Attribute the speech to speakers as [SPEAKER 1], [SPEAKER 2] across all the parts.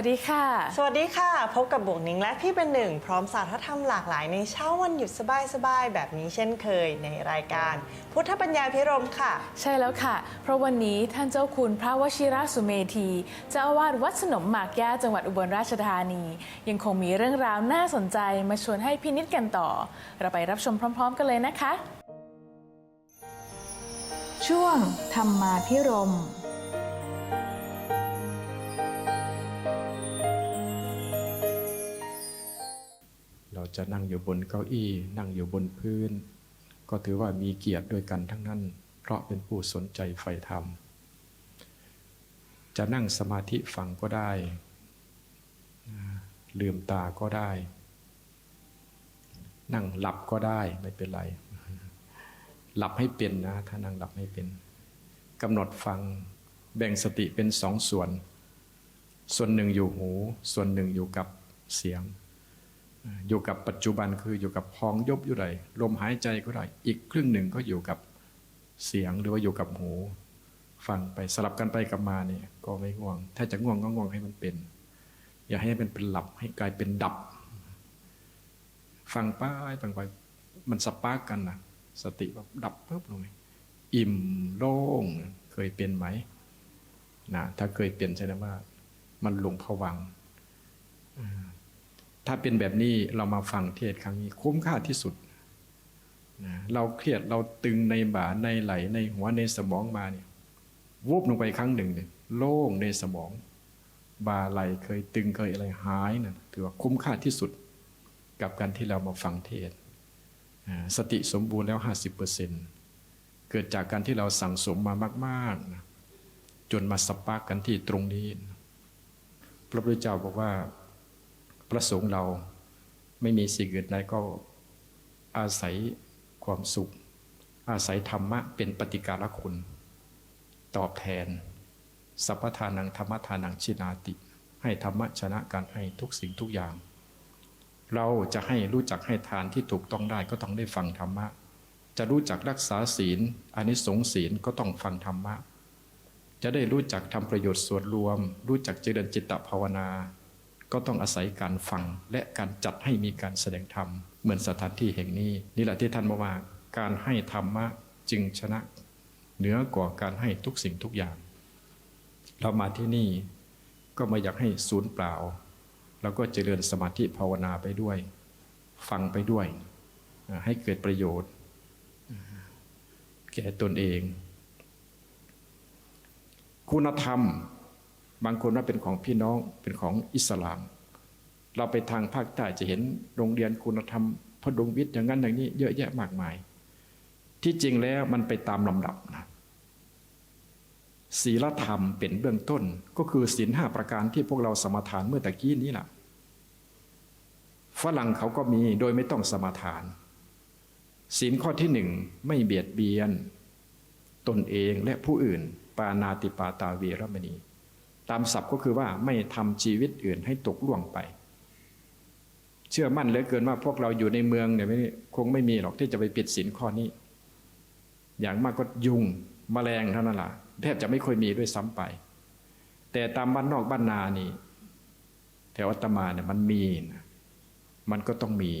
[SPEAKER 1] วัสดีค่ะ
[SPEAKER 2] สวัสดีค่ะ พบกับบุกนิงและพี่เป็นหนึ่ง พร้อมสาธรรมหลากหลายในเช้าวันหยุดสบายๆ แบบนี้เช่นเคยในรายการ พุทธปัญญาพิรมค่ะ
[SPEAKER 1] ใช่แล้วค่ะ เพราะวันนี้ท่านเจ้าคุณพระวชิระสุเมธีเจ้าอาวาสวัดสนมหมากแก้วจังหวัดอุบลราชธานี ยังคงมีเรื่องราวน่าสนใจมาชวนให้พินิจกันต่อ เราไปรับชมพร้อม ๆ กันเลยนะคะ ช่วงธรรมาพิรม
[SPEAKER 3] เจะนั่งอยู่บนเก้าอี้ นั่งอยู่บนพื้น ก็ถือว่ามีเกียรติด้วยกันทั้งนั้น เพราะเป็นผู้สนใจใฝ่ธรรม จะนั่งสมาธิฟังก็ได้ ลืมตาก็ได้ นั่งหลับก็ได้ไม่เป็นไร หลับให้เป็นนะ ถ้านั่งหลับให้เป็นกำหนดฟังแบ่งสติเป็นสองส่วน ส่วนหนึ่งอยู่หู ส่วนหนึ่งอยู่กับเสียง อยู่กับปัจจุบันคืออยู่กับพองยบอยู่ไรลมหายใจก็ได้ อีกครึ่งหนึ่งก็อยู่กับเสียงหรือว่าอยู่กับหู ฟังไปสลับกันไปกลับมาเนี่ยก็ไม่ง่วง ถ้าจะง่วงก็ง่วงให้มันเป็น อย่าให้มันเป็นหลับให้กลายเป็นดับ ฟังไปฟังไป มันสปาร์กกันนะสติแบบดับปุ๊บลงไปอิ่มโล่งเคยเป็นไหมนะถ้าเคยเป็นแสดงว่า มันหลงผวัง ถ้าเป็นแบบนี้เรามาฟังเทศครั้งนี้คุ้มค่าที่สุดนะเราเครียดเราตึงในบ่าในไหลในหัวในสมองมาเนี่ยวูบลงไปครั้งหนึ่งเนี่ยโล่งในสมองบ่าไหลเคยตึงเคยอะไรหายนะถือว่าคุ้มค่าที่สุด กับการที่เรามาฟังเทศสติสมบูรณ์แล้ว 50%เกิดจากการที่เราสั่งสมมามากๆนะจนมาสปาร์กกันที่ตรงนี้ พระพุทธเจ้าบอกว่า พระสงฆ์เราไม่มีสิ่งอื่นใดก็อาศัยความสุข อาศัยธรรมะเป็นปฏิการคุณ ตอบแทน สัพพทานังธรรมทานังชินาติ ให้ธรรมะชนะการให้ทุกสิ่งทุกอย่าง เราจะให้รู้จักให้ทานที่ถูกต้องได้ก็ต้องได้ฟังธรรมะ จะรู้จักรักษาศีลอานิสงส์ศีลก็ต้องฟังธรรมะ จะได้รู้จักทำประโยชน์ส่วนรวม รู้จักเจริญจิตตภาวนา ก็ต้องอาศัยการฟังและการจัดให้มีการแสดงธรรม เหมือนสถานที่แห่งนี้ นี่แหละที่ท่านบอกว่า การให้ธรรมะจึงชนะเหนือกว่าการให้ทุกสิ่งทุกอย่าง เรามาที่นี่ก็ไมาอยากให้ศูนย์เปล่าแล้วก็เจริญสมาธิภาวนาไปด้วย ฟังไปด้วย ให้เกิดประโยชน์ แก่ตนเอง คุณธรรม บางคนว่าเป็นของพี่น้องเป็นของอิสลาม เราไปทางภาคใต้จะเห็นโรงเรียนคุณธรรมพดุงวิทย์อย่างนั้นอย่างนี้ เยอะแยะมากมาย ที่จริงแล้วมันไปตามลำดับนะศีลธรรมเป็นเบื้องต้นก็คือศีลห้าประการที่พวกเราสมาทานเมื่อตะกี้นี้แหละฝรั่งเขาก็มีโดยไม่ต้องสมาทาน ศีลข้อที่หนึ่งไม่เบียดเบียน ตนเองและผู้อื่น ปานาติปาตาเวรมณี ตามศัพท์ก็คือว่าไม่ทำชีวิตอื่นให้ตกล่วงไป เชื่อมั่นเหลือเกินว่าพวกเราอยู่ในเมืองเนี่ยไม่คงไม่มีหรอกที่จะไปปิดศีลข้อนี้ อย่างมากก็ยุงแมลงเท่านั้นแหละแทบจะไม่ค่อยมีด้วยซ้ำไป แต่ตามบ้านนอกบ้านนานี่แถวอัตมาเนี่ยมันมีนะมันก็ต้องมี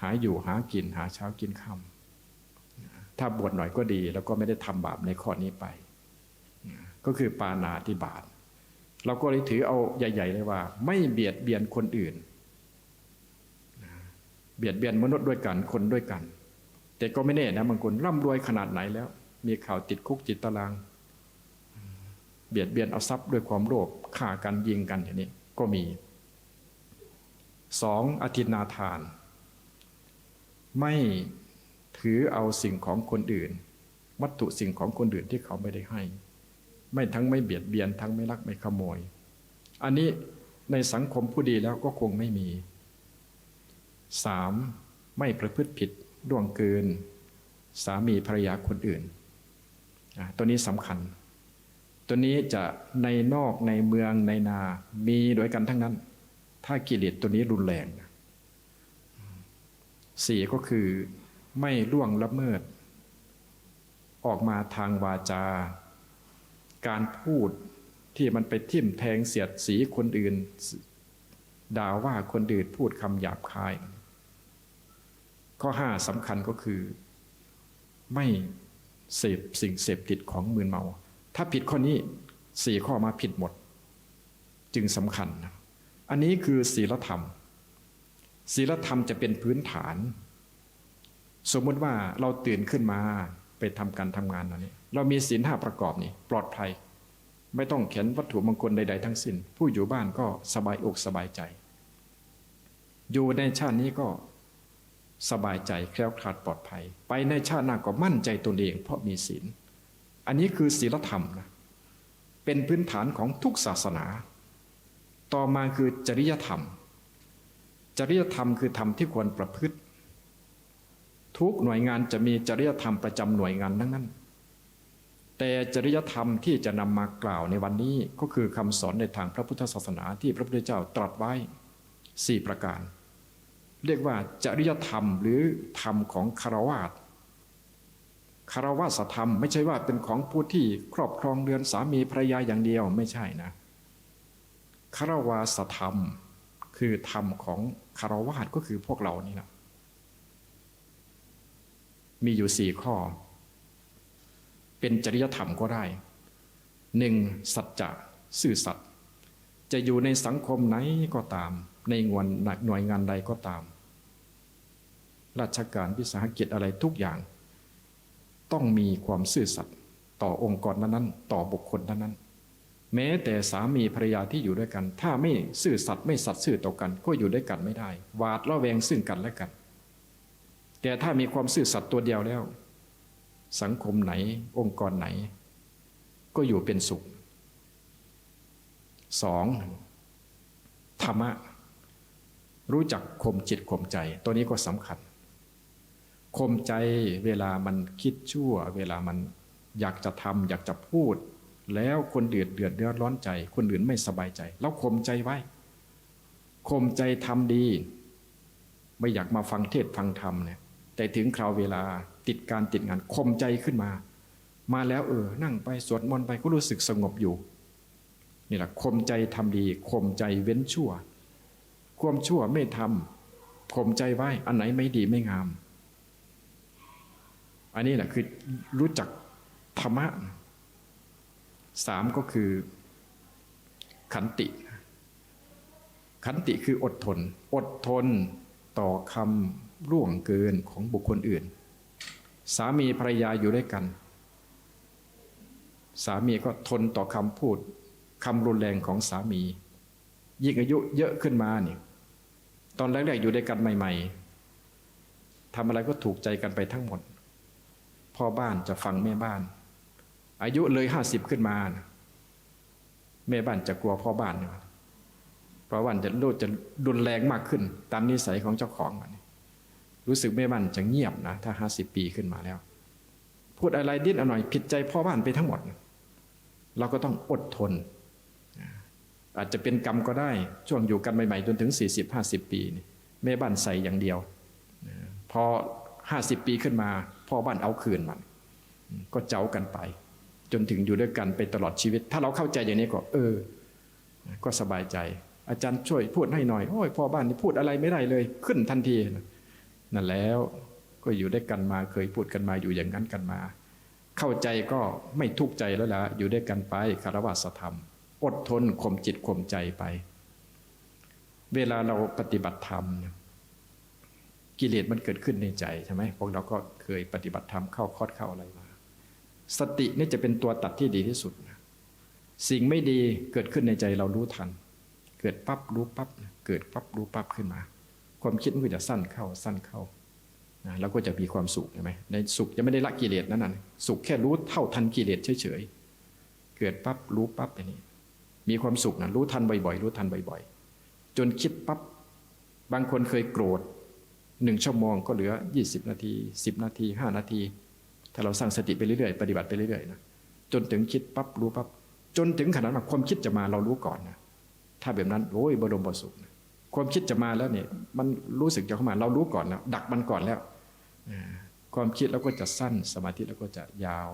[SPEAKER 3] หาอยู่หากินหาเช้ากินค่ำถ้าบวชหน่อยก็ดี แล้วก็ไม่ได้ทำบาปในข้อนี้ไป ก็คือปานาติบาตเราก็เลยถือเอาใหญ่ ๆ เลยว่า ไม่เบียดเบียนคนอื่น เบียดเบียนมนุษย์ด้วยกันคนด้วยกัน แต่ก็ไม่แน่นะบางคนร่ำรวยขนาดไหนแล้ว มีข่าวติดคุกจิตตาราง เบียดเบียนเอาทรัพย์ด้วยความโลภฆ่ากันยิงกันอย่างนี้ก็มีสองอธินาทาน ไม่ถือเอาสิ่งของคนอื่น วัตถุสิ่งของคนอื่นที่เขาไม่ได้ให้ ไม่ทั้งไม่เบียดเบียน ทั้งไม่ลักไม่ขโมย อันนี้ในสังคมผู้ดีแล้วก็คงไม่มีสามไม่ประพฤติผิดล่วงเกิน สามีภรรยาคนอื่น ตัวนี้สำคัญ ตัวนี้จะในนอกในเมืองในนา มีด้วยกันทั้งนั้น ถ้ากิเลสตัวนี้รุนแรงสี่ก็คือไม่ล่วงละเมิด ออกมาทางวาจา การพูดที่มันไปทิ่มแทงเสียดสีคนอื่น ด่าว่าคนอื่นพูดคำหยาบคาย ข้อห้าสำคัญก็คือ ไม่เสพสิ่งเสพติดของมืนเมา ถ้าผิดข้อนี้สี่ข้อมาผิดหมด จึงสำคัญ อันนี้คือศีลธรรมศีลธรรมจะเป็นพื้นฐาน สมมติว่าเราตื่นขึ้นมา ไปทำการทำงานอันนี้ เรามีศีลห้าประกอบนี่ปลอดภัย ไม่ต้องเข็นวัตถุมงคลใด ๆ ทั้งสิ้น ผู้อยู่บ้านก็สบายอกสบายใจ อยู่ในชาตินี้ก็สบายใจแคล้วคลาดปลอดภัย ไปในชาติหน้าก็มั่นใจตนเอง เพราะมีศีล อันนี้คือศีลธรรมนะเป็นพื้นฐานของทุกศาสนา ต่อมาคือจริยธรรม จริยธรรมคือธรรมที่ควรประพฤติ ทุกหน่วยงานจะมีจริยธรรมประจำหน่วยงานทั้งนั้น แต่จริยธรรมที่จะนำมากล่าวในวันนี้ก็คือคำสอนในทางพระพุทธศาสนาที่พระพุทธเจ้าตรัสไว้ 4 ประการ เรียกว่าจริยธรรมหรือธรรมของคารวาสคารวาสธรรมไม่ใช่ว่าเป็นของผู้ที่ครอบครองเรือนสามีภรรยาอย่างเดียวไม่ใช่นะคารวาสธรรม คือธรรมของคารวาสก็คือพวกเรานี่นะ มีอยู่สี่ข้อ เป็นจริยธรรมก็ได้หนึ่งสัจจะซื่อสัตย์จะอยู่ในสังคมไหนก็ตาม ในงวนหน่วยงานใดก็ตาม ราชการวิสาหกิจอะไรทุกอย่าง ต้องมีความซื่อสัตย์ต่อองค์กรนั้นๆต่อบุคคลนั้นๆแม้แต่สามีภรรยาที่อยู่ด้วยกัน ถ้าไม่ซื่อสัตย์ไม่สัตย์ซื่อต่อกัน ก็อยู่ด้วยกันไม่ได้หวาดระแวงซึ่งกันและกัน แต่ถ้ามีความซื่อสัตย์ตัวเดียวแล้ว สังคมไหนองค์กรไหน ก็อยู่เป็นสุขสองธรรมะ รู้จักข่มจิตข่มใจ ตัวนี้ก็สำคัญข่มใจเวลามันคิดชั่ว เวลามันอยากจะทำอยากจะพูด แล้วคนเดือดเดือดเดือดร้อนใจ คนอื่นไม่สบายใจ แล้วข่มใจไว้ข่มใจทำดี ไม่อยากมาฟังเทศฟังธรรมเนี่ย แต่ถึงคราวเวลาติดการติดงานข่มใจขึ้นมา มาแล้วเออ นั่งไปสวดมนต์ไปก็รู้สึกสงบอยู่นี่แหละข่มใจทำดีข่มใจเว้นชั่วความชั่วไม่ทำข่มใจไว้อันไหนไม่ดีไม่งาม อันนี้แหละคือรู้จักธรรมะสามก็คือ ขันติ ขันติคืออดทน อดทนต่อคำ ร่วงเกินของบุคคลอื่น สามีภรรยาอยู่ด้วยกัน สามีก็ทนต่อคำพูดคำรุนแรงของสามี ยิ่งอายุเยอะขึ้นมาเนี่ยตอนแรกๆอยู่ด้วยกันใหม่ ๆทำอะไรก็ถูกใจกันไปทั้งหมด พ่อบ้านจะฟังแม่บ้าน อายุเลยห้าสิบขึ้นมานะแม่บ้านจะกลัวพ่อบ้านเนี่ยเพราะว่าจะรู้จะรุนแรงมากขึ้น ตามนิสัยของเจ้าของมัน รู้สึกแม่บ้านจะเงียบนะ ถ้าห้าสิบปีขึ้นมาแล้ว พูดอะไรดิ้นอหน่อยผิดใจพ่อบ้านไปทั้งหมด เราก็ต้องอดทน อาจจะเป็นกรรมก็ได้ ช่วงอยู่กันใหม่ๆจนถึง 40-50 ปีแม่บ้านใส่อย่างเดียว พอ 50 ปีขึ้นมา พ่อบ้านเอาคืนมัน ก็เจ้ากันไป จนถึงอยู่ด้วยกันไปตลอดชีวิต ถ้าเราเข้าใจอย่างนี้ก็ เออ ก็สบายใจ อาจารย์ช่วยพูดให้หน่อยโอ้ยพ่อบ้านนี่พูดอะไรไม่ได้เลย ขึ้นทันทีนั่ นั่นแล้วก็อยู่ด้วยกันมาเคยพูดกันมาอยู่อย่างนั้นกันมา เข้าใจก็ไม่ทุกข์ใจแล้วล่ะอยู่ด้วยกันไปคารวะธรรม อดทนข่มจิตข่มใจไป เวลาเราปฏิบัติธรรม กิเลสมันเกิดขึ้นในใจใช่ไหมพวกเราก็เคยปฏิบัติธรรมเข้าคอดเข้าอะไรมา สตินี่จะเป็นตัวตัดที่ดีที่สุด สิ่งไม่ดีเกิดขึ้นในใจเรารู้ทัน เกิดปั๊บรู้ปั๊บเกิดปั๊บรู้ปั๊บขึ้นมา ความคิดมันก็จะสั้นเข้าสั้นเข้านะแล้วก็จะมีความสุขใช่ไหมในสุขจะไม่ได้ละกิเลสนั่นน่ะสุขแค่รู้เท่าทันกิเลสเฉยๆเกิดปั๊บรู้ปั๊บอย่างนี้ มีความสุขนะรู้ทันบ่อยๆรู้ทันบ่อยๆ จนคิดปั๊บบางคนเคยโกรธหนึ่งชั่วโมงก็เหลือ 20 นาที 10 นาที 5 นาที ถ้าเราสร้างสติไปเรื่อยๆปฏิบัติไปเรื่อยๆนะจนถึงคิดปั๊บรู้ปั๊บจนถึงขนาดว่าความคิดจะมาเรารู้ก่อนนะถ้าแบบนั้นโอ้ยบรมบสุขนะ ความคิดจะมาแล้วเนี่ยมันรู้สึกจะเข้ามา เรารู้ก่อนแล้วดักมันก่อนแล้วอ่าความคิดแล้วก็จะสั้นสมาธิแล้วก็จะยาว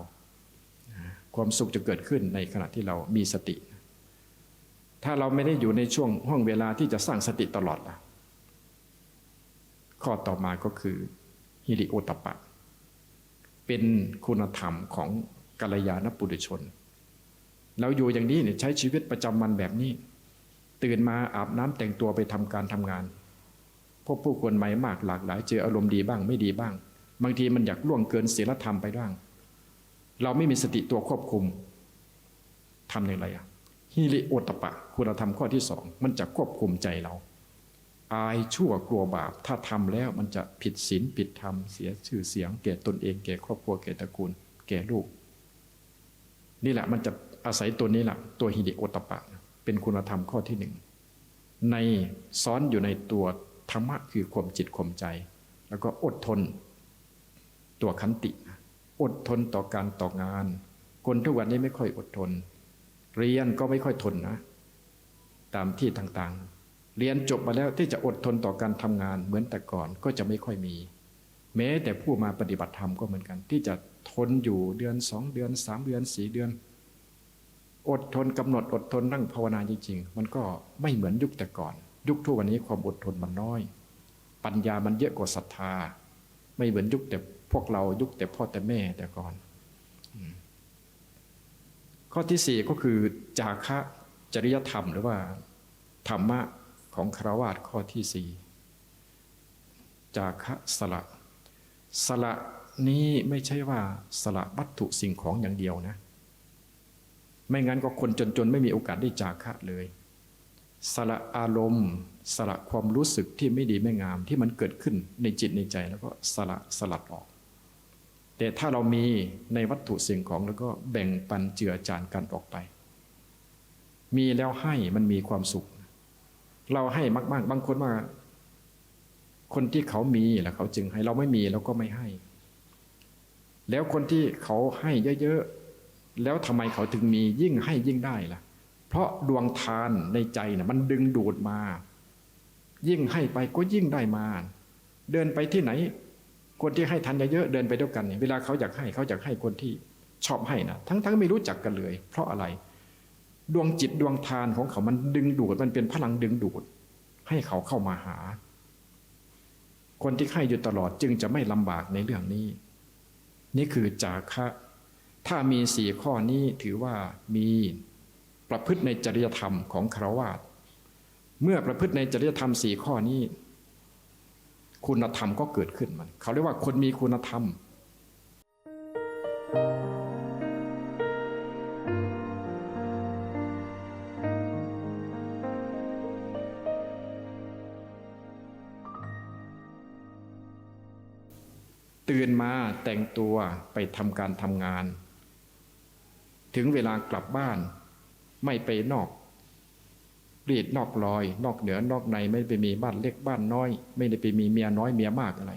[SPEAKER 3] ความสุขจะเกิดขึ้นในขณะที่เรามีสติ ถ้าเราไม่ได้อยู่ในช่วงห้องเวลาที่จะสร้างสติตลอดล่ะข้อต่อมาก็คือฮิริโอตปปะเป็นคุณธรรมของกัลยาณปุถุชน เราอยู่อย่างนี้เนี่ยใช้ชีวิตประจำวันแบบนี้ ตื่นมาอาบน้ำแต่งตัวไปทำการทำงาน พบผู้คนใหม่มากหลากหลาย เจออารมณ์ดีบ้างไม่ดีบ้าง บางทีมันอยากล่วงเกินศีลธรรมไปบ้าง เราไม่มีสติตัวควบคุมทำอย่างไรอะฮิริโอตปะ คุณธรรมข้อที่สองมันจะควบคุมใจเรา อายชั่วกลัวบาป ถ้าทำแล้วมันจะผิดศีลผิดธรรมเสียชื่อเสียงแก่ตนเองแก่ครอบครัวแก่ตระกูล แก่ลูก นี่แหละมันจะอาศัยตัวนี้แหละตัวฮิริโอตปะ เป็นคุณธรรมข้อที่หนึ่งในซ้อนอยู่ในตัวธรรมะคือข่มจิตข่มใจ แล้วก็อดทน ตัวขันติ อดทนต่อการต่องาน คนทุกวันนี้ไม่ค่อยอดทน เรียนก็ไม่ค่อยทนนะ ตามที่ต่างๆ เรียนจบมาแล้วที่จะอดทนต่อการทำงาน เหมือนแต่ก่อนก็จะไม่ค่อยมี แม้แต่ผู้มาปฏิบัติธรรมก็เหมือนกัน ที่จะทนอยู่เดือนสองเดือนสามเดือนสี่เดือน อดทนกำหนดอดทนนั่งภาวนาจริงๆ มันก็ไม่เหมือนยุคแต่ก่อน ยุคทุกวันนี้ความอดทนมันน้อย ปัญญามันเยอะกว่าศรัทธา ไม่เหมือนยุคแต่พวกเรายุคแต่พ่อแต่แม่แต่ก่อน ข้อที่สี่ก็คือจาคะจริยธรรมหรือว่า ธรรมะของคราวาสข้อที่สี่จาคะสละ สละนี้ไม่ใช่ว่าสละวัตถุสิ่งของอย่างเดียวนะ ไม่งั้นก็คนจนๆ ไม่มีโอกาสได้จาคะเลย สละอารมณ์ สละความรู้สึกที่ไม่ดีไม่งามที่มันเกิดขึ้นในจิตในใจแล้วก็สละสลัดออก แต่ถ้าเรามีในวัตถุสิ่งของแล้วก็แบ่งปันเจือจานกันออกไป มีแล้วให้มันมีความสุข เราให้มาก ๆ บางคนว่าคนที่เขามีแหละเขาจึงให้เราไม่มีเราก็ไม่ให้ แล้วคนที่เขาให้เยอะๆ แล้วทำไมเขาถึงมียิ่งให้ยิ่งได้ล่ะ เพราะดวงทานในใจนะ่ะมันดึงดูดมา ยิ่งให้ไปก็ยิ่งได้มา เดินไปที่ไหน คนที่ให้ทันเยอะๆเดินไปด้วยกันเนี่ยเวลาเขาอยากให้เขาอยากให้คนที่ชอบให้นะทั้งๆไม่รู้จักกันเลย เพราะอะไร ดวงจิตดวงทานของเขามันดึงดูดมันเป็นพลังดึงดูด ให้เขาเข้ามาหา คนที่ให้อยู่ตลอดจึงจะไม่ลำบากในเรื่องนี้ นี่คือจาคะ ถ้ามีสี่ข้อนี้ถือว่ามีประพฤติในจริยธรรมของคราวาสเมื่อประพฤติในจริยธรรมสี่ข้อนี้ คุณธรรมก็เกิดขึ้นมัน เขาเรียกว่าคนมีคุณธรรมตื่นมาแต่งตัวไปทำการทำงาน ถึงเวลากลับบ้าน ไม่ไปนอกรีดนอกลอย นอกเหนือนอกในไม่ไปมีบ้านเล็กบ้านน้อย ไม่ได้ไปมีเมียน้อยเมียมากอะไร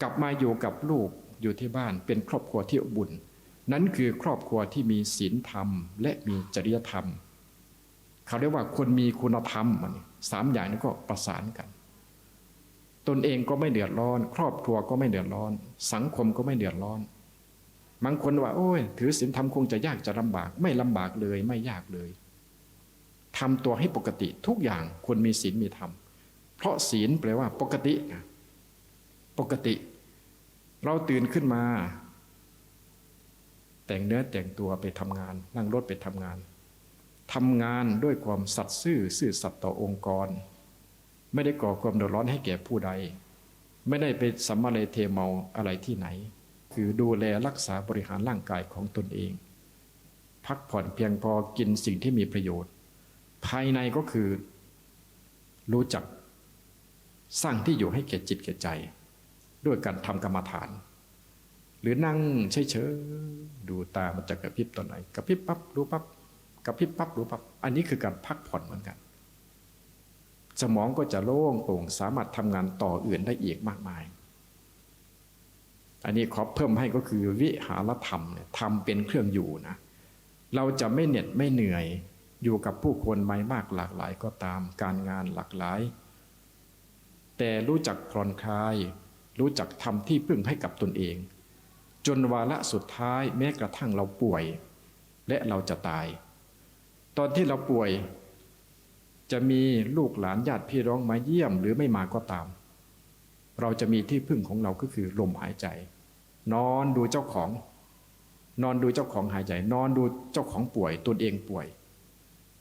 [SPEAKER 3] กลับมาอยู่กับลูกอยู่ที่บ้านเป็นครอบครัวที่อบอุ่นนั้นคือครอบครัวที่มีศีลธรรม และมีจริยธรรม เขาเรียกว่าคนมีคุณธรรมสามอย่างนี้ก็ประสานกัน ตนเองก็ไม่เดือดร้อน ครอบครัวก็ไม่เดือดร้อน สังคมก็ไม่เดือดร้อน บางคนว่าโอ้ย ถือศีลธรรมคงจะยากจะลำบาก ไม่ลำบากเลยไม่ยากเลยทำตัวให้ปกติทุกอย่างควรมีศีลมีธรรม เพราะศีลแปลว่า ปกติปกติ เราตื่นขึ้นมา แต่งเนื้อแต่งตัวไปทำงาน นั่งรถไปทำงานทำงานด้วยความสัตย์ซื่อซื่อสัตย์ต่อองค์กร ไม่ได้ก่อความเดือดร้อนให้แก่ผู้ใด ไม่ได้ไปสัมมาเลเทเมาอะไรที่ไหน คือดูแลรักษาบริหารร่างกายของตนเอง พักผ่อนเพียงพอกินสิ่งที่มีประโยชน์ ภายในก็คือ รู้จักสร้างที่อยู่ให้แก่จิตแก่ใจ ด้วยการทำกรรมฐาน หรือนั่งเฉยๆดูตามันจะกระพริบตอนไหนกระพริบปั๊บรู้ปั๊บกระพริบปั๊บรู้ปั๊บอันนี้คือการพักผ่อนเหมือนกัน สมองก็จะโล่งโปร่งสามารถทำงานต่ออื่นได้อีกมากมาย อันนี้ขอเพิ่มให้ก็คือวิหารธรรมเนี่ยทำเป็นเครื่องอยู่นะเราจะไม่เหน็ดไม่เหนื่อยอยู่กับผู้คนไม่มากหลากหลายก็ตามการงานหลากหลาย แต่รู้จักผ่อนคลาย รู้จักทำที่พึ่งให้กับตนเอง จนวาระสุดท้ายแม้กระทั่งเราป่วย และเราจะตาย ตอนที่เราป่วย จะมีลูกหลานญาติพี่น้องมาเยี่ยมหรือไม่มาก็ตาม เราจะมีที่พึ่งของเราก็คือลมหายใจ นอนดูเจ้าของ นอนดูเจ้าของหายใจ นอนดูเจ้าของป่วยตนเองป่วย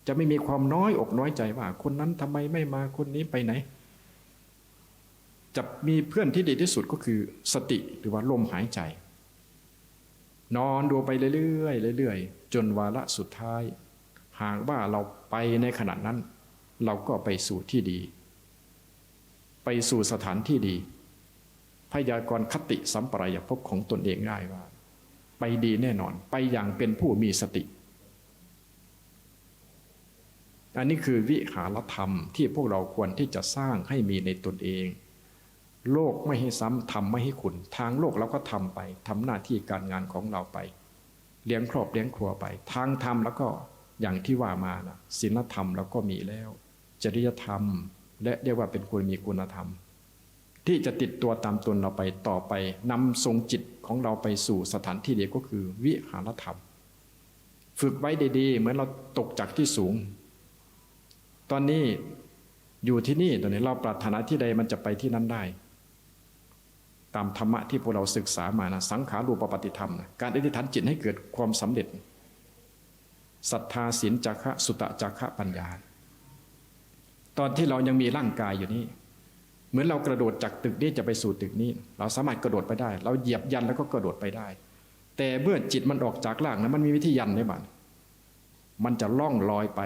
[SPEAKER 3] จะไม่มีความน้อยอกน้อยใจว่า คนนั้นทำไมไม่มาคนนี้ไปไหน จะมีเพื่อนที่ดีที่สุดก็คือสติหรือว่าลมหายใจ นอนดูไปเรื่อยๆเรื่อยๆจนวาระสุดท้าย หากว่าเราไปในขณะนั้น เราก็ไปสู่ที่ดี ไปสู่สถานที่ดีพยากรณ์คติสัมปรายภพของตนเองได้ว่า ไปดีแน่นอน ไปอย่างเป็นผู้มีสติ อันนี้คือวิหารธรรมที่พวกเราควรที่จะสร้างให้มีในตนเอง โลกไม่ให้ซ้ำทำไม่ให้ขุนทางโลกเราก็ทำไปทำหน้าที่การงานของเราไป เลี้ยงครอบเลี้ยงครัวไป ทางธรรมแล้วก็อย่างที่ว่ามานะศีลธรรมเราก็มีแล้ว จริยธรรม และเรียกว่าเป็นคนมีคุณธรรม ที่จะติดตัวตามตนเราไปต่อไปนำทรงจิตของเราไปสู่สถานที่เดียวก็คือวิหารธรรม ฝึกไว้ดีๆ เหมือนเราตกจากที่สูง ตอนนี้อยู่ที่นี่ตอนนี้เราปรารถนาที่ใดมันจะไปที่นั้นได้ ตามธรรมะที่พวกเราศึกษามานะสังขารูปปฏิธรรมนะการอธิษฐานจิตให้เกิดความสำเร็จศรัทธาศีลจักขะสุตะจักขะปัญญา ตอนที่เรายังมีร่างกายอยู่นี่เหมือนเรากระโดดจากตึกนี้จะไปสู่ตึกนี้ เราสามารถกระโดดไปได้ เราเหยียบยันแล้วก็กระโดดไปได้ แต่เมื่อจิตมันออกจากร่างนะมันมีวิธียันได้บ้างมันจะล่องลอยไป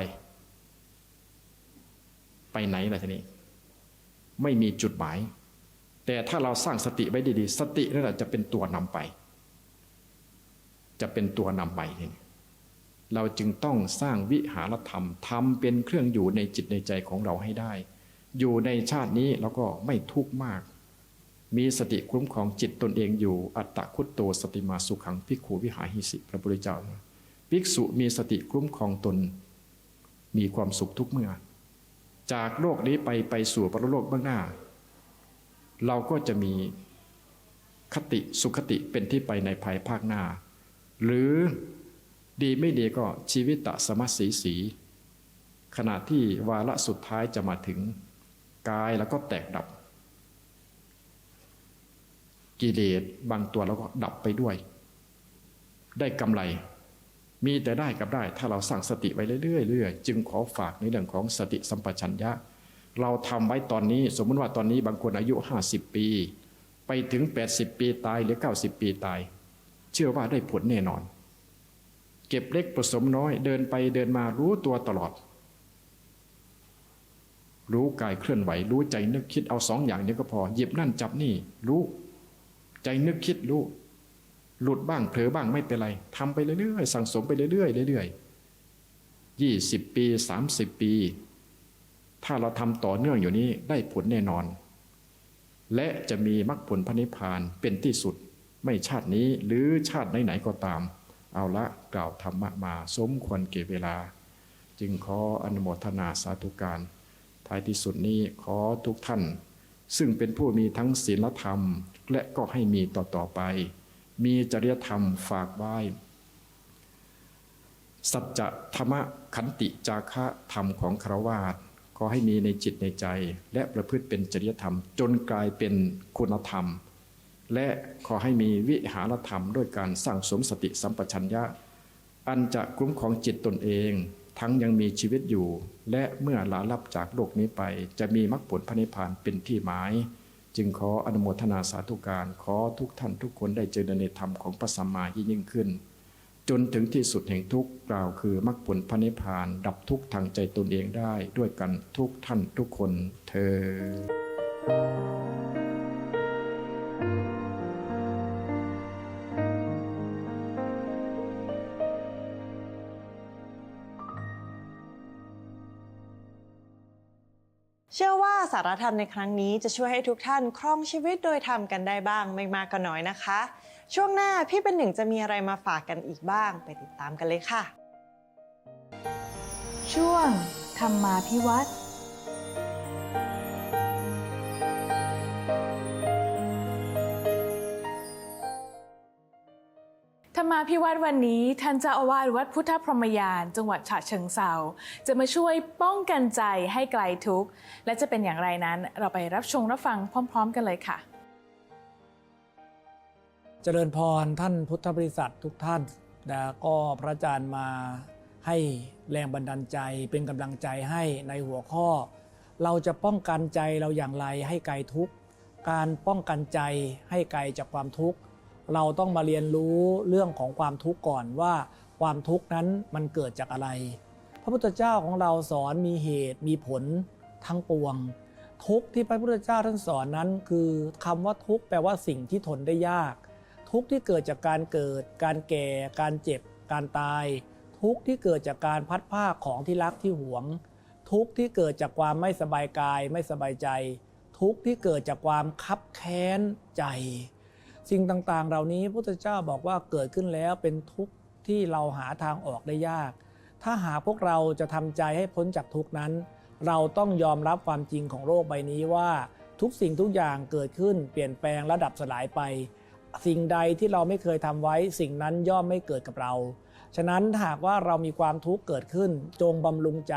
[SPEAKER 3] ไปไหนล่ะทีนี้ ไม่มีจุดหมาย แต่ถ้าเราสร้างสติไว้ดีๆ สตินั่นแหละจะเป็นตัวนำไป จะเป็นตัวนำไปทีนี้ เราจึงต้องสร้างวิหารธรรมทำเป็นเครื่องอยู่ในจิตในใจของเราให้ได้ อยู่ในชาตินี้เราก็ไม่ทุกข์มาก มีสติคุ้มของจิตตนเองอยู่อัตตะคุตโตสติมาสุขังพิกขูวิหาหิสิพระพุทธเจ้าภิกษุมีสติคุ้มครองตน มีความสุขทุกเมื่อ จากโลกนี้ไปไปสู่ปรโลกเบื้องหน้า เราก็จะมีคติสุขติเป็นที่ไปในภายภาคหน้า หรือ ดีไม่ดีก็ชีวิตตะสมัสสีสี ขณะที่วาระสุดท้ายจะมาถึงกายแล้วก็แตกดับ กิเลสบางตัวเราก็ดับไปด้วย ได้กำไร มีแต่ได้กับได้ ถ้าเราสั่งสติไว้เรื่อยๆเรื่อยจึงขอฝากในเรื่องของสติสัมปชัญญะ เราทำไว้ตอนนี้ สมมติว่าตอนนี้บางคนอายุ 50 ปี ไปถึง 80 ปีตายหรือ 90 ปีตาย เชื่อว่าได้ผลแน่นอน ก็บเล็กผสมน้อย เดินไปเดินมารู้ตัวตลอด รู้กายเคลื่อนไหว รู้ใจนึกคิดเอาสองอย่างนี้ก็พอ หยิบนั่นจับนี่ รู้ ใจนึกคิดรู้ หลุดบ้างเผลอบ้างไม่เป็นไรทำไปเรื่อยๆสั่งสมไปเรื่อยๆเรื่อยๆยี่สิบปีสามสิบปี ถ้าเราทำต่อเนื่องอยู่นี้ได้ผลแน่นอน และจะมีมรรคผลพระนิพพานเป็นที่สุด ไม่ชาตินี้หรือชาติไหนๆก็ตาม เอาละกล่าวธรรมะมาสมควรเก็บเวลา จึงขออนุโมทนาสาธุการ ท้ายที่สุดนี้ขอทุกท่าน ซึ่งเป็นผู้มีทั้งศีลธรรม และก็ให้มีต่อๆไป มีจริยธรรมฝากไว้สัจธรรมขันติจาคะธรรมของครวาสขอให้มีในจิตในใจ และประพฤติเป็นจริยธรรม จนกลายเป็นคุณธรรม และขอให้มีวิหารธรรมด้วยการสร้างสมสติสัมปชัญญะ อันจะคุ้มของจิตตนเอง ทั้งยังมีชีวิตอยู่ และเมื่อลาลับจากโลกนี้ไป จะมีมรรคผลพระนิพพานเป็นที่หมาย จึงขออนุโมทนาสาธุการขอทุกท่านทุกคนได้เจริญในธรรมของพระสัมมายิ่งยิ่งขึ้น จนถึงที่สุดแห่งทุกข์กล่าวคือมรรคผลพระนิพพาน ดับทุกข์ทางใจตนเองได้ด้วยกันทุกท่านทุกคนเธอ
[SPEAKER 2] สารธรรมในครั้งนี้จะช่วยให้ทุกท่านครองชีวิตโดยธรรมกันได้บ้างไม่มากก็น้อยนะคะ ช่วงหน้าพี่เป็นหนึ่งจะมีอะไรมาฝากกันอีกบ้าง ไปติดตามกันเลยค่ะ
[SPEAKER 1] ช่วงธรรมาพิวัตร มาพิวัตรวันนี้ท่านเจ้าอาวาสวัดพุทธพรหมยาน จังหวัดฉะเชิงเซาจะมาช่วยป้องกันใจให้ไกลทุกข์ และจะเป็นอย่างไรนั้นเราไปรับชมรับฟังพร้อม ๆ กันเลยค่ะ
[SPEAKER 4] เจริญพรท่านพุทธบริษัททุกท่านแล้วก็พระอาจารย์มาให้แรงบันดาลใจเป็นกำลังใจให้ในหัวข้อ เราจะป้องกันใจเราอย่างไรให้ไกลทุกข์ การป้องกันใจให้ไกลจากความทุกข์ เราต้องมาเรียนรู้เรื่องของความทุกข์ก่อนว่า ความทุกข์นั้นมันเกิดจากอะไร พระพุทธเจ้าของเราสอนมีเหตุมีผลทั้งปวง ทุกข์ที่พระพุทธเจ้าท่านสอนนั้น คือคำว่าทุกข์แปลว่าสิ่งที่ทนได้ยาก ทุกข์ที่เกิดจากการเกิด การแก่ การเจ็บ การตาย ทุกข์ที่เกิดจากการพัดผ้าของที่รักที่หวง ทุกข์ที่เกิดจากความไม่สบายกายไม่สบายใจ ทุกข์ที่เกิดจากความคับแค้นใจ สิ่งต่างๆ เหล่านี้พระพุทธเจ้าบอกว่าเกิดขึ้นแล้วเป็นทุกข์ที่เราหาทางออกได้ยาก ถ้าหากพวกเราจะทำใจให้พ้นจากทุกข์นั้น เราต้องยอมรับความจริงของโลกใบนี้ว่าทุกสิ่งทุกอย่างเกิดขึ้นเปลี่ยนแปลงและดับสลายไป สิ่งใดที่เราไม่เคยทำไว้สิ่งนั้นย่อมไม่เกิดกับเรา ฉะนั้นหากว่าเรามีความทุกข์เกิดขึ้น จงบำรุงใจ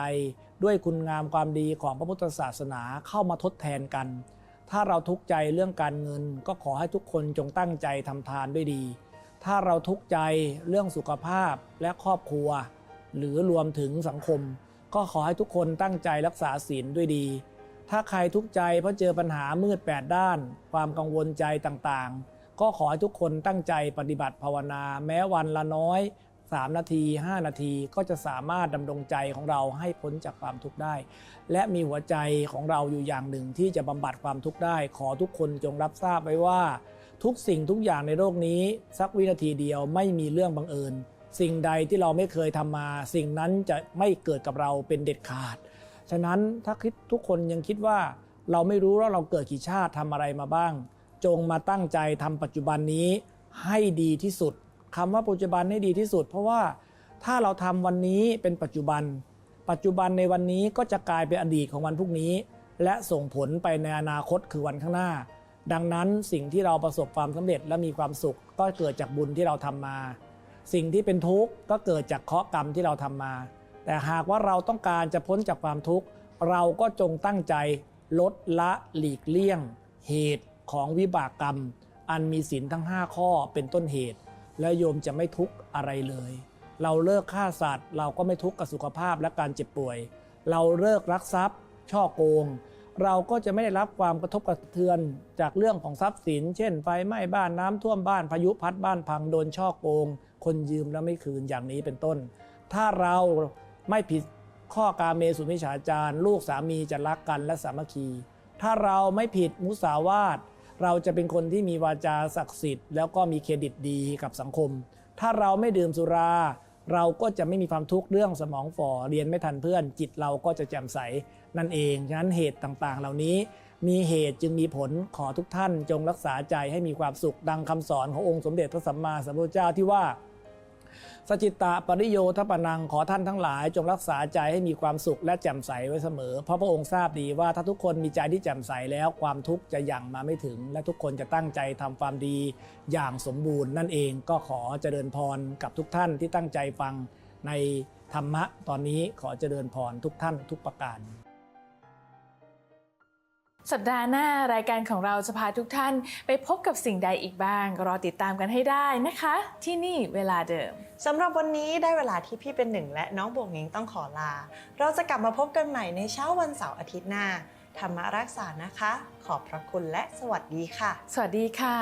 [SPEAKER 4] ด้วยคุณงามความดีของพระพุทธศาสนาเข้ามาทดแทนกัน ถ้าเราทุกข์ใจเรื่องการเงิน ก็ขอให้ทุกคนจงตั้งใจทำทานด้วยดี ถ้าเราทุกข์ใจเรื่องสุขภาพและครอบครัว หรือรวมถึงสังคม ก็ขอให้ทุกคนตั้งใจรักษาศีลด้วยดี ถ้าใครทุกข์ใจเพราะเจอปัญหามืดแปดด้าน ความกังวลใจต่างๆ ก็ขอให้ทุกคนตั้งใจปฏิบัติภาวนาแม้วันละน้อย 3 นาที 5 นาทีก็จะสามารถดำรงใจของเราให้พ้นจากความทุกข์ได้ และมีหัวใจของเราอยู่อย่างหนึ่งที่จะบำบัดความทุกข์ได้ ขอทุกคนจงรับทราบไว้ว่า ทุกสิ่งทุกอย่างในโลกนี้ สักวินาทีเดียวไม่มีเรื่องบังเอิญ สิ่งใดที่เราไม่เคยทำมา สิ่งนั้นจะไม่เกิดกับเราเป็นเด็ดขาด ฉะนั้นถ้าคิดทุกคนยังคิดว่า เราไม่รู้ว่าเราเกิดกี่ชาติทำอะไรมาบ้าง จงมาตั้งใจทำปัจจุบันนี้ให้ดีที่สุด คำว่าปัจจุบันให้ดีที่สุด เพราะว่าถ้าเราทำวันนี้เป็นปัจจุบัน ปัจจุบันในวันนี้ก็จะกลายเป็นอดีตของวันพรุ่งนี้ และส่งผลไปในอนาคตคือวันข้างหน้า ดังนั้นสิ่งที่เราประสบความสำเร็จและมีความสุข ก็เกิดจากบุญที่เราทำมา สิ่งที่เป็นทุกข์ก็เกิดจากเคราะห์กรรมที่เราทำมา แต่หากว่าเราต้องการจะพ้นจากความทุกข์เราก็จงตั้งใจลดละหลีกเลี่ยง เหตุของวิบากกรรม อันมีศีลทั้ง 5 ข้อเป็นต้นเหตุ แล้วโยมจะไม่ทุกข์อะไรเลย เราเลิกฆ่าสัตว์ เราก็ไม่ทุกข์กับสุขภาพและการเจ็บป่วย เราเลิกรักทรัพย์ ช่อโกง เราก็จะไม่ได้รับความกระทบกระเทือนจากเรื่องของทรัพย์สิน เช่น ไฟไหม้บ้านน้ำท่วมบ้านพายุพัดบ้านพังโดนช่อโกง คนยืมแล้วไม่คืนอย่างนี้เป็นต้น ถ้าเราไม่ผิดข้อกาเมสุมิฉาจารลูกสามีจะรักกันและสามัคคี ถ้าเราไม่ผิดมุสาวาท เราจะเป็นคนที่มีวาจาศักดิ์สิทธิ์แล้วก็มีเครดิตดีกับสังคม ถ้าเราไม่ดื่มสุรา เราก็จะไม่มีความทุกข์เรื่องสมองฝ่อเรียนไม่ทันเพื่อน จิตเราก็จะแจ่มใสนั่นเองฉะนั้นเหตุต่างๆ เหล่านี้ มีเหตุจึงมีผลขอทุกท่านจงรักษาใจให้มีความสุขดังคำสอนขององค์สมเด็จพระสัมมาสัมพุทธเจ้าที่ว่า สจิตตะปริโยทปนังขอท่านทั้งหลาย จงรักษาใจให้มีความสุขและแจ่มใสไว้เสมอ เพราะพระองค์ทราบดีว่าถ้าทุกคนมีใจที่แจ่มใสแล้วความทุกข์จะยั่งมาไม่ถึง และทุกคนจะตั้งใจทำความดีอย่างสมบูรณ์นั่นเองก็ขอเจริญพรกับทุกท่านที่ตั้งใจฟังในธรรมะตอนนี้ขอเจริญพรทุกท่านทุกประการ
[SPEAKER 1] สัปดาห์หน้ารายการของเราจะพาทุกท่านไปพบกับสิ่งใดอีกบ้าง รอติดตามกันให้ได้นะคะ ที่นี่เวลาเดิม
[SPEAKER 2] สำหรับวันนี้ได้เวลาที่พี่เป็นหนึ่งและน้องบวกนิ้งต้องขอลา เราจะกลับมาพบกันใหม่ในเช้าวันเสาร์อาทิตย์หน้า ธรรมรักษานะคะ ขอบพระคุณและสวัสดีค่ะ
[SPEAKER 1] สวัสดีค่ะ